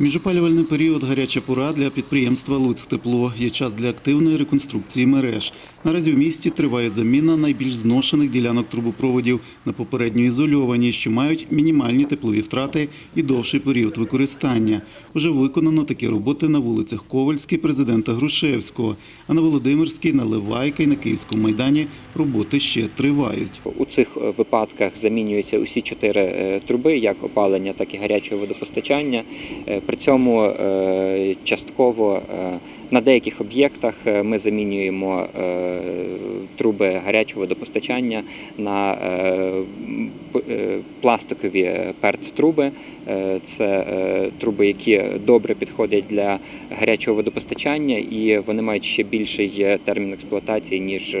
Міжопалювальний період гаряча пора для підприємства «Луцьктепло» є час для активної реконструкції мереж. Наразі в місті триває заміна найбільш зношених ділянок трубопроводів на попередньо ізольовані, що мають мінімальні теплові втрати і довший період використання. Уже виконано такі роботи на вулицях Ковальській, президента Грушевського, а на Володимирській, на Левайка і на Київському майдані роботи ще тривають. У цих е, випадках замінюються усі чотири е, труби, як опалення, так і гарячого водопостачання. При цьому е, частково е, на деяких об'єктах е, ми замінюємо е, труби гарячого водопостачання на е, пластикові перт-труби. Це труби, які добре підходять для гарячого водопостачання, і вони мають ще більший термін експлуатації ніж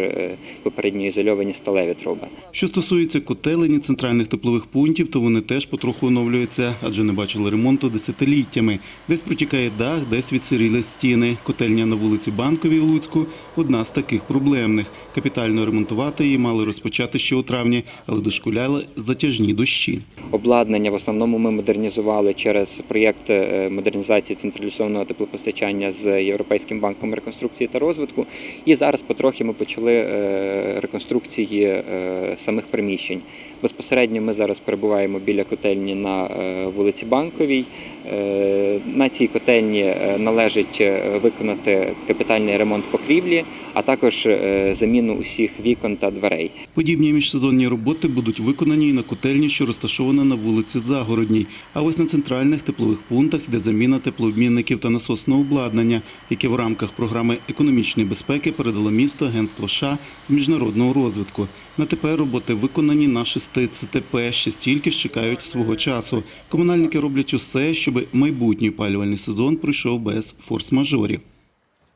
попередньо ізольовані сталеві труби. Що стосується котелені центральних теплових пунктів, то вони теж потроху оновлюються, адже не бачили ремонту десятиліттями. Десь протікає дах, десь відсиріли стіни. Котельня на вулиці Банковій Луцьку – одна з таких проблемних. Капітально ремонтувати її мали розпочати ще у травні, але дошкуляли затяжні дощі. Обладнання в основному ми модернізували через проєкт е, модернізації централізованого теплопостачання з Європейським банком реконструкції та розвитку. І зараз потрохи ми почали е, реконструкції е, самих приміщень. Безпосередньо ми зараз перебуваємо біля котельні на вулиці Банковій. На цій котельні належить виконати капітальний ремонт покрівлі, а також заміну усіх вікон та дверей. Подібні міжсезонні роботи будуть виконані і на котельні, що розташована на вулиці Загородній. А ось на центральних теплових пунктах йде заміна теплообмінників та насосного обладнання, яке в рамках програми економічної безпеки передало місто Агентство США з міжнародного розвитку. На тепер роботи виконані на шести ЦТП, ще стільки ж чекають свого часу. Комунальники роблять усе, щоб майбутній опалювальний сезон пройшов без форс-мажорів.